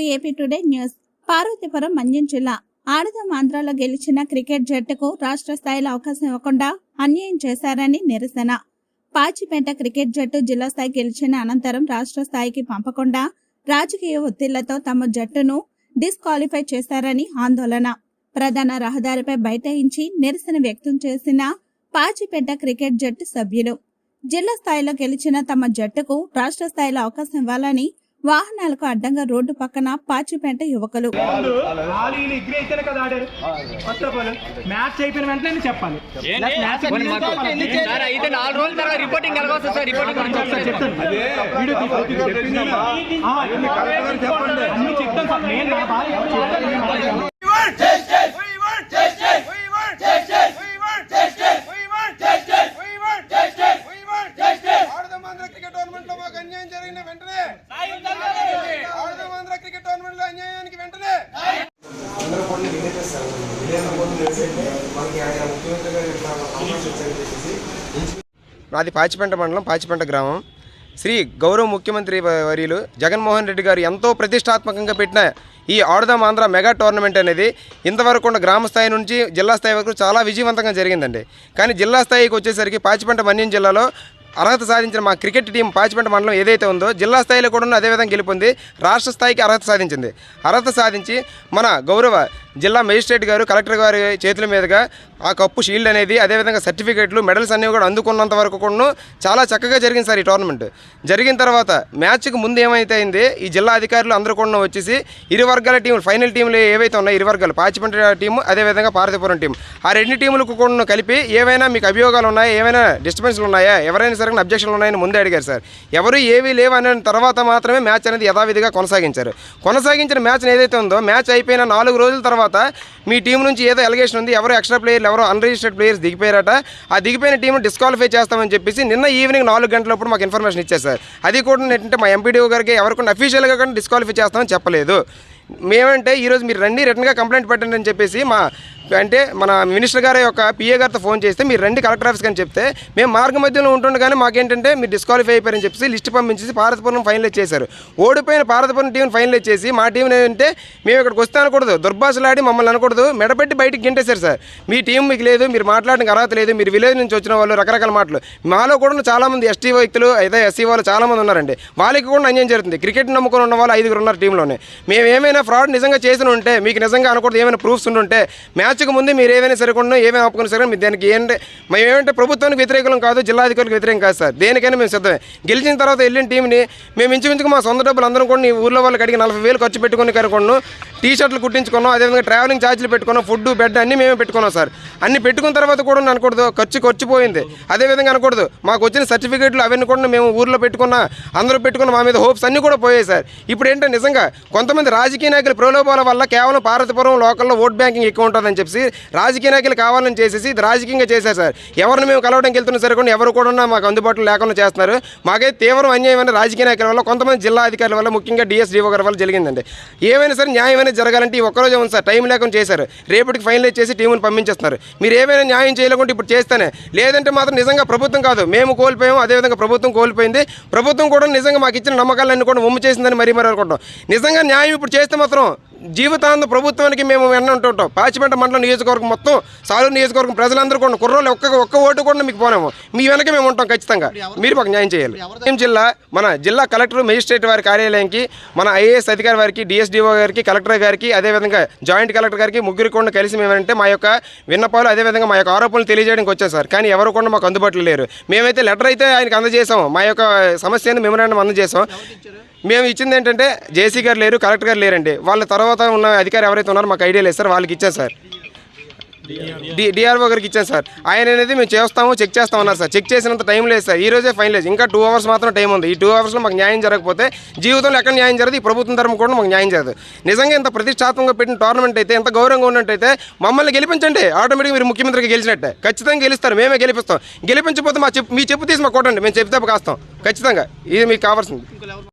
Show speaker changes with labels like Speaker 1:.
Speaker 1: AP today news. Parvathipuram మంజం జిల్లా. ఆడదాం ఆంధ్రాలో గెలిచిన క్రికెట్ జట్టుకు రాష్ట్ర స్థాయిలో అవకాశం ఇవ్వకుండా అన్యాయం చేశారని నిరసన. పాచిపేట క్రికెట్ జట్టు జిల్లా స్థాయి గెలిచిన అనంతరం రాష్ట్ర స్థాయికి పంపకుండా రాజకీయ ఒత్తిళ్ళతో తమ జట్టును డిస్క్వాలిఫై చేశారని ఆందోళన. ప్రధాన రహదారిపై బైఠాయించి నిరసన వ్యక్తం చేసిన పాచిపేట క్రికెట్ జట్టు సభ్యులు. జిల్లా స్థాయిలో గెలిచిన తమ జట్టుకు రాష్ట్ర స్థాయిలో అవకాశం ఇవ్వాలని వాహనాలకు అడ్డంగా రోడ్డు పక్కన పాచిపేట యువకులు
Speaker 2: వాళ్ళు వీళ్ళు ఎగ్రీ అయితేనే కదా ఆడారు ఫస్ట్ ఆఫ్ ఆల్ మ్యాచ్ అయిపోయిన వెంటనే నేను చెప్పాలి Like match అయిపోయిన వెంటనే చెప్పాలి.
Speaker 3: సార్ అయితే నాలుగు రోజుల తర్వాత రిపోర్టింగ్ ఎలా వస్తుంది సార్ రిపోర్టింగ్ గురించి
Speaker 2: ఒకసారి
Speaker 3: ఒకసారి
Speaker 2: చెప్తాను వీడియో తీసి- ఆ, అన్ని చెప్తాను సార్ నేను నా బాధ ఎవరు చెప్పాలి?
Speaker 4: ఆడదమాంధ్ర క్రికెట్ టోర్నమెంట్లో మాకు అన్యాయం జరిగిన వెంటనే ఆడదమాంధ్ర క్రికెట్ టోర్నమెంట్లో అన్యాయానికి వెంటనే అందరూ కొన్ని విలేజెస్ సార్ విలేజ్ కొన్ని తెలిసైతే మనకి ఆయన ముఖ్యమంత్రి గారు ఇట్లా అవకాశం ఇచ్చారని చెప్పేసి.
Speaker 5: నాది పాచిపెంట మండలం పాచిపెంట గ్రామం. శ్రీ గౌరవ ముఖ్యమంత్రి వర్యులు జగన్మోహన్ రెడ్డి గారు ఎంతో ప్రతిష్టాత్మకంగా పెట్టిన ఈ ఆడదాం ఆంధ్ర మెగా టోర్నమెంట్ అనేది ఇంతవరకు ఉన్న గ్రామ స్థాయి నుంచి జిల్లా స్థాయి వరకు చాలా విజయవంతంగా జరిగిందండి. కానీ జిల్లా స్థాయికి వచ్చేసరికి పాచిపెంట మన్యం జిల్లాలో అర్హత సాధించిన మా క్రికెట్ టీం పాచిపెంట మండలం ఏదైతే ఉందో జిల్లా స్థాయిలో కూడా అదేవిధంగా గెలుపొంది రాష్ట్ర స్థాయికి అర్హత సాధించింది. అర్హత సాధించి మన గౌరవ జిల్లా మెజిస్ట్రేట్ గారు కలెక్టర్ గారి చేతుల మీదుగా ఆ కప్పు షీల్డ్ అనేది అదేవిధంగా సర్టిఫికేట్లు మెడల్స్ అనేవి కూడా అందుకున్నంత వరకు కూడా చాలా చక్కగా జరిగింది సార్ ఈ టోర్నమెంట్. జరిగిన తర్వాత మ్యాచ్కి ముందు ఏమైతే అయింది ఈ జిల్లా అధికారులు అందరూ కూడా వచ్చేసి ఇరు వర్గాల టీములు ఫైనల్ టీంలు ఏవైతే ఉన్నాయో ఇరు వర్గాలు పాచిపంట టీము అదేవిధంగా పార్వతీపురం టీం ఆ రెండు టీములకు కూడా కలిపి ఏవైనా మీకు అభియోగాలు ఉన్నాయా ఏమైనా డిస్టర్బెన్స్లు ఉన్నాయా ఎవరైనా సరే అబ్జెక్షన్లు ఉన్నాయని ముందే అడిగారు సార్. ఎవరు ఏవి లేవు అనే తర్వాత మాత్రమే మ్యాచ్ అనేది యథావిధిగా కొనసాగించారు. కొనసాగించిన మ్యాచ్ ఏదైతే ఉందో మ్యాచ్ అయిపోయిన నాలుగు రోజుల తర్వాత తర్వాత మీ టీం నుంచి ఏదో ఎలిగేషన్ ఉంది ఎవరో ఎక్స్ట్రా ప్లేయర్లు ఎవరో అన్రిజిస్టర్డ్ ప్లేయర్స్ దిగిపోయారట. ఆ దిగిపోయిన టీం డిస్క్వాలిఫై చేస్తామని చెప్పేసి నిన్న ఈవినింగ్ నాలుగు గంటలప్పుడు మాకు ఇన్ఫర్మేషన్ ఇచ్చారు సార్ అది కూడా ఏంటంటే మా ఎంపీడీఓ గారికి ఎవరికి అఫీషియల్గా కూడా డిస్క్వాలిఫై చేస్తామని చెప్పలేదు. మేమంటే ఈరోజు మీరు రండి రిటర్న్గా కంప్లైంట్ పెట్టండి అని చెప్పేసి మా అంటే మన మినిస్టర్ గారి యొక్క పిఏ గారితో ఫోన్ చేస్తే మీరు రండి కలెక్టర్ ఆఫీస్కి అని చెప్తే మేము మార్గ మధ్యలో ఉంటుండగానే మాకేంటంటే మీరు డిస్క్వాలిఫై అయిపోయారని చెప్పేసి లిస్ట్ పంపించేసి పార్వతీపురం ఫైనల్ చేశారు. ఓడిపోయిన పార్వతీపురం టీం ఫైనల్ చేసి మా టీం ఏంటంటే మేము ఇక్కడికి వస్తే అనకూడదు దుర్భాషలాడి మమ్మల్ని అనకూడదు మెడపెట్టి బయటికి గింటేశారు సార్. మీ టీం మీకు లేదు మీరు మాట్లాడడానికి అర్హత లేదు మీరు విలేజ్ నుంచి వచ్చిన వాళ్ళు రకరకాల మాటలు. మాలో కూడా చాలామంది ఎస్టీ వ్యక్తులు అయితే ఎస్సీ వాళ్ళు చాలామంది ఉన్నారండి. వాళ్ళకి కూడా అన్యాయం జరుగుతుంది. క్రికెట్ నమ్ముకొని ఉన్న వాళ్ళు ఐదుగురు ఉన్నారు టీంలోనే మేము ఏమైనా ఫ్రాడ్ నిజంగా చేసిన ఉంటే మీకు నిజంగా అనకూడదు ఏమైనా ప్రూఫ్స్ ఉంటే మ్యాచ్కి ముందు మీరు ఏమైనా సరికుండా ఏమైనా ఆపుకున్నా సరే మీరు దానికి ఏంటంటే మేము ఏమంటే ప్రభుత్వానికి వ్యతిరేకం కాదు జిల్లాధికారులకు వ్యతిరేకం కాదు సార్. దేనికైనా మేము సిద్ధమే. గెలిచిన తర్వాత వెళ్ళిన టీంని మేము ఇంచుమించుకు మా సొంత డబ్బులు అందరం కూడా ఈ ఊర్లో వాళ్ళకి అడిగి నలభై వేలు ఖర్చు పెట్టుకుని కనుక్కున్నాం టీ షర్ట్లు కుట్టించుకున్నాం అదేవిధంగా ట్రావెలింగ్ ఛార్జీలు పెట్టుకున్నాం ఫుడ్ బెడ్ అన్నీ మేమే పెట్టుకున్నాం సార్. అన్ని పెట్టుకున్న తర్వాత కూడా అనకూడదు ఖర్చు ఖర్చు పోయింది అదేవిధంగా అనకూడదు మాకు వచ్చిన సర్టిఫికేట్లు అవన్నీ కూడా మేము ఊర్లో పెట్టుకున్న అందరూ పెట్టుకున్న మా మీద హోప్స్ అన్నీ కూడా పోయాయి సార్. ఇప్పుడు ఏంటంటే నిజంగా కొంతమంది రాజకీయ నాయకుల ప్రలోభాల వల్ల కేవలం పార్వతీపురం లోకల్లో ఓట్ బ్యాంకింగ్ ఎక్కువ ఉంటుందని చెప్పి రాజకీయ నాయకులు కావాలని చేసేసి ఇది రాజకీయంగా చేశారు సార్. ఎవరిని మేము కలవడానికి వెళ్తున్నా సరే కూడా ఎవరు కూడా మాకు అందుబాటులో లేకుండా చేస్తున్నారు. మాకైతే తీవ్రం అన్యాయమైన రాజకీయ నాయకుల వల్ల కొంతమంది జిల్లా అధికారుల వల్ల ముఖ్యంగా డిఎస్డీఓ గారి వల్ల జరిగిందండి. ఏమైనా సరే న్యాయమైనా జరగాలంటే ఈ ఒక్కరోజే ఉంది సార్. టైం లేకుండా చేశారు. రేపటికి ఫైనలైజ్ చేసి టీముని పంపించేస్తున్నారు. మీరు ఏమైనా న్యాయం చేయలేకుంటే ఇప్పుడు చేస్తేనే లేదంటే మాత్రం నిజంగా ప్రభుత్వం కాదు మేము కోల్పోయాము అదేవిధంగా ప్రభుత్వం కోల్పోయింది. ప్రభుత్వం కూడా నిజంగా మాకు ఇచ్చిన నమ్మకాలన్నీ కూడా ఉమ్ము చేసిందని మరీ మరి అనుకుంటాం నిజంగా న్యాయం ఇప్పుడు చేస్తే మాత్రం జీవితాంత ప్రభుత్వానికి మేము వెన్న ఉంటుంటాం పాచిపెంట మండలం నియోజకవర్గం మొత్తం సాలూరు నియోజకవర్గం ప్రజలందరూ కూడా కుర్రోళ్ళు ఒక్క ఒక్క ఓటు కూడా మీకు పోనేము మీ వెనక మేము ఉంటాం ఖచ్చితంగా. మీరు మాకు న్యాయం చేయాలి. ఏం జిల్లా మన జిల్లా కలెక్టర్ మెజిస్ట్రేట్ వారి కార్యాలయానికి మన ఐఏఎస్ అధికారి వారికి డిఎస్డిఓ గారికి కలెక్టర్ గారికి అదేవిధంగా జాయింట్ కలెక్టర్ గారికి ముగ్గురు కూడా కలిసి మేమంటే మా యొక్క విన్నపాలు అదేవిధంగా మా యొక్క ఆరోపణలు తెలియజేయడానికి వచ్చాం సార్. కానీ ఎవరు కూడా మాకు అందుబాటులో లేరు. మేమైతే లెటర్ అయితే ఆయనకు అందజేసాము మా యొక్క సమస్యను మెమరాండం అందజేసాం మేము ఇచ్చింది ఏంటంటే జేసీ గారు లేరు కలెక్టర్ గారు లేరండి. వాళ్ళ తర్వాత ఉన్న అధికారి ఎవరైతే ఉన్నారో మాకు ఐడియా లేదు సార్ వాళ్ళకి ఇచ్చాను సార్. డి డిఆర్ఓ గారికి ఇచ్చాను సార్. ఆయన అనేది మేము చేస్తాము చెక్ చేస్తాం అన్నారు సార్. చెక్ చేసినంత టైం లేదు సార్. ఈ రోజే ఫైన్ లేదు ఇంకా టూ అవర్స్ మాత్రం టైం ఉంది. ఈ టూ అవర్స్లో మాకు న్యాయం జరగకపోతే జీవితంలో ఎక్కడ న్యాయం జరగదు ఈ ప్రభుత్వం ధర్మం కూడా మాకు న్యాయం జరగదు. నిజంగా ఇంత ప్రతిష్టాత్మకంగా పెట్టిన టోర్నమెంట్ అయితే ఇంత గౌరవంగా ఉన్నట్టయితే మమ్మల్ని గెలిపించండి. ఆటోమేటిక్గా మీరు ముఖ్యమంత్రికి గెలిచినట్టే. ఖచ్చితంగా గెలుస్తారు. మేమే గెలిపిస్తాం. గెలిపించకపోతే మా చెప్పు మీ చెప్పు తీసి మాకు కొట్టండి. మేము చెప్తే కాస్తాం. ఖచ్చితంగా. ఇది మీకు కావాల్సింది.